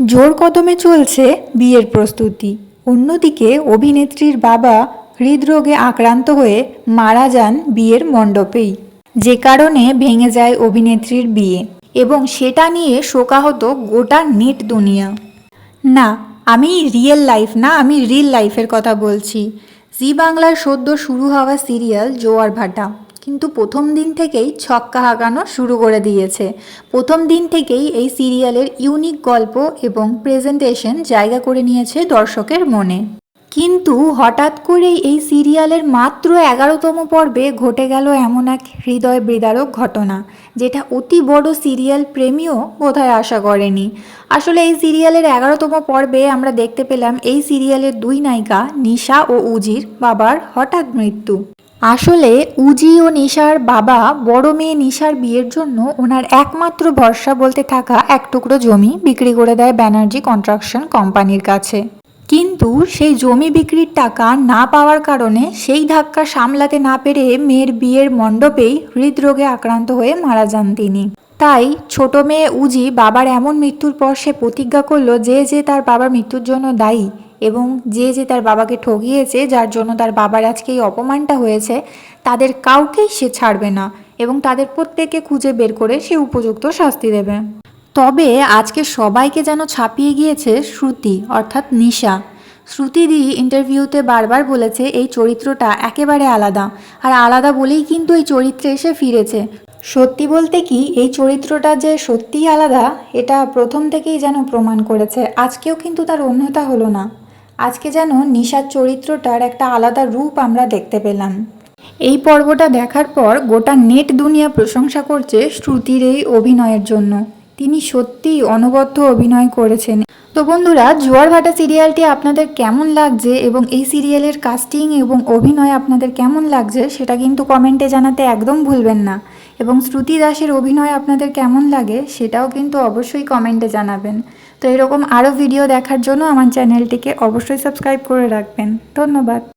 জোর কদমে চলছে বিয়ের প্রস্তুতি। অন্যদিকে অভিনেত্রীর বাবা হৃদরোগে আক্রান্ত হয়ে মারা যান বিয়ের মণ্ডপেই। যে কারণে ভেঙে যায় অভিনেত্রীর বিয়ে এবং সেটা নিয়ে শোকাহত গোটা নেট দুনিয়া। না, আমি রিয়েল লাইফ না, আমি রিল লাইফের কথা বলছি। জি বাংলার সদ্য শুরু হওয়া সিরিয়াল জোয়ার ভাটা। কিন্তু প্রথম দিন থেকেই ছক্কা হাঁকানো শুরু করে দিয়েছে। প্রথম দিন থেকেই এই সিরিয়ালের ইউনিক গল্প এবং প্রেজেন্টেশন জায়গা করে নিয়েছে দর্শকের মনে। কিন্তু হঠাৎ করেই এই সিরিয়ালের মাত্র এগারোতম পর্বে ঘটে গেল এমন এক হৃদয় বিদারক ঘটনা, যেটা অতি বড় সিরিয়াল প্রেমীও বোধহয় আশা করেনি। আসলে এই সিরিয়ালের এগারোতম পর্বে আমরা দেখতে পেলাম এই সিরিয়ালের দুই নায়িকা নিশা ও উজির বাবার হঠাৎ মৃত্যু। আসলে উজি ও নিশার বাবা বড় মেয়ে নিশার বিয়ের জন্য ওনার একমাত্র ভরসা বলতে থাকা এক টুকরো জমি বিক্রি করে দেয় ব্যানার্জি কন্ট্রাকশন কোম্পানির কাছে। কিন্তু সেই জমি বিক্রির টাকা না পাওয়ার কারণে সেই ধাক্কা সামলাতে না পেরে মেয়ের বিয়ের মণ্ডপেই হৃদরোগে আক্রান্ত হয়ে মারা যান তিনি। তাই ছোট মেয়ে উজি বাবার এমন মৃত্যুর পর সে প্রতিজ্ঞা করল যে যে তার বাবার মৃত্যুর জন্য দায়ী এবং যে যে তার বাবাকে ঠগিয়েছে যার জন্য তার বাবার আজকে এই অপমানটা হয়েছে, তাদের কাউকেই সে ছাড়বে না এবং তাদের প্রত্যেককে খুঁজে বের করে সে উপযুক্ত শাস্তি দেবে। তবে আজকে সবাইকে যেন ছাপিয়ে গিয়েছে শ্রুতি, অর্থাৎ নিশা। শ্রুতিদি ইন্টারভিউতে বারবার বলেছে, এই চরিত্রটা একেবারে আলাদা। আর আলাদা বলেই কিন্তু এই চরিত্রে এসে ফিরেছে। সত্যি বলতে কি, এই চরিত্রটা যে সত্যিই আলাদা, এটা প্রথম থেকেই যেন প্রমাণ করেছে। আজকেও কিন্তু তার অন্যতা হলো না। আজকে যেন নিশার চরিত্রটার একটা আলাদা রূপ আমরা দেখতে পেলাম। এই পর্বটা দেখার পর গোটা নেট দুনিয়া প্রশংসা করছে শ্রুতির এই অভিনয়ের জন্য। তিনি সত্যিই অনবদ্য অভিনয় করেছেন। তো বন্ধুরা, জোয়ার ভাটা সিরিয়ালটি আপনাদের কেমন লাগছে এবং এই সিরিয়ালের কাস্টিং এবং অভিনয় আপনাদের কেমন লাগছে সেটা কিন্তু কমেন্টে জানাতে একদম ভুলবেন না। এবং শ্রুতি দাসের অভিনয় আপনাদের কেমন লাগে সেটাও কিন্তু অবশ্যই কমেন্টে জানাবেন। তো এরকম আরও ভিডিও দেখার জন্য আমার চ্যানেলটিকে অবশ্যই সাবস্ক্রাইব করে রাখবেন। ধন্যবাদ।